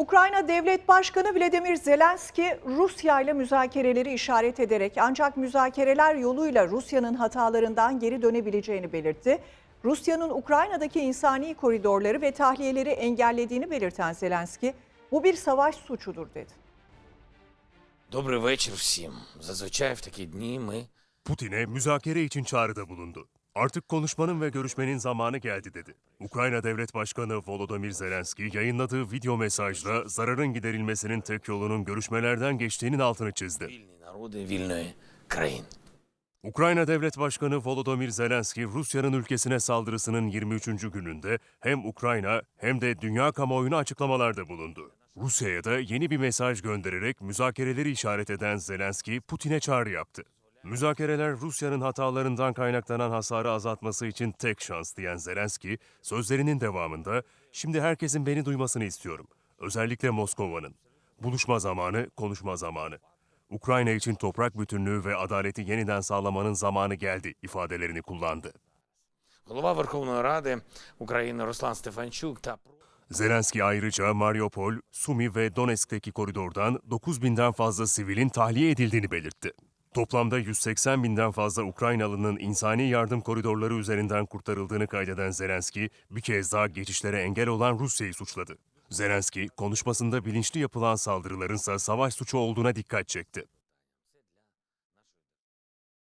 Ukrayna Devlet Başkanı Vladimir Zelenski Rusya ile müzakereleri işaret ederek ancak müzakereler yoluyla Rusya'nın hatalarından geri dönebileceğini belirtti. Rusya'nın Ukrayna'daki insani koridorları ve tahliyeleri engellediğini belirten Zelenski, bu bir savaş suçudur dedi. Добрий вечір всім. Зазвичай в такі дні ми Putin'e müzakere için çağrıda bulundu. Artık konuşmanın ve görüşmenin zamanı geldi dedi. Ukrayna Devlet Başkanı Volodymyr Zelenski yayınladığı video mesajla zararın giderilmesinin tek yolunun görüşmelerden geçtiğinin altını çizdi. Ukrayna Devlet Başkanı Volodymyr Zelenski, Rusya'nın ülkesine saldırısının 23. gününde hem Ukrayna hem de dünya kamuoyuna açıklamalarda bulundu. Rusya'ya da yeni bir mesaj göndererek müzakereleri işaret eden Zelenski, Putin'e çağrı yaptı. Müzakereler Rusya'nın hatalarından kaynaklanan hasarı azaltması için tek şans diyen Zelenski, sözlerinin devamında, şimdi herkesin beni duymasını istiyorum. Özellikle Moskova'nın. Buluşma zamanı, konuşma zamanı. Ukrayna için toprak bütünlüğü ve adaleti yeniden sağlamanın zamanı geldi ifadelerini kullandı. Голова Верховної Ради України Руслан Стефанчук та Zelenski ayrıca Mariupol, Sumi ve Donetsk'teki koridordan 9 binden fazla sivilin tahliye edildiğini belirtti. Toplamda 180 binden fazla Ukraynalının insani yardım koridorları üzerinden kurtarıldığını kaydeden Zelenski, bir kez daha geçişlere engel olan Rusya'yı suçladı. Zelenski, konuşmasında bilinçli yapılan saldırılarınsa savaş suçu olduğuna dikkat çekti.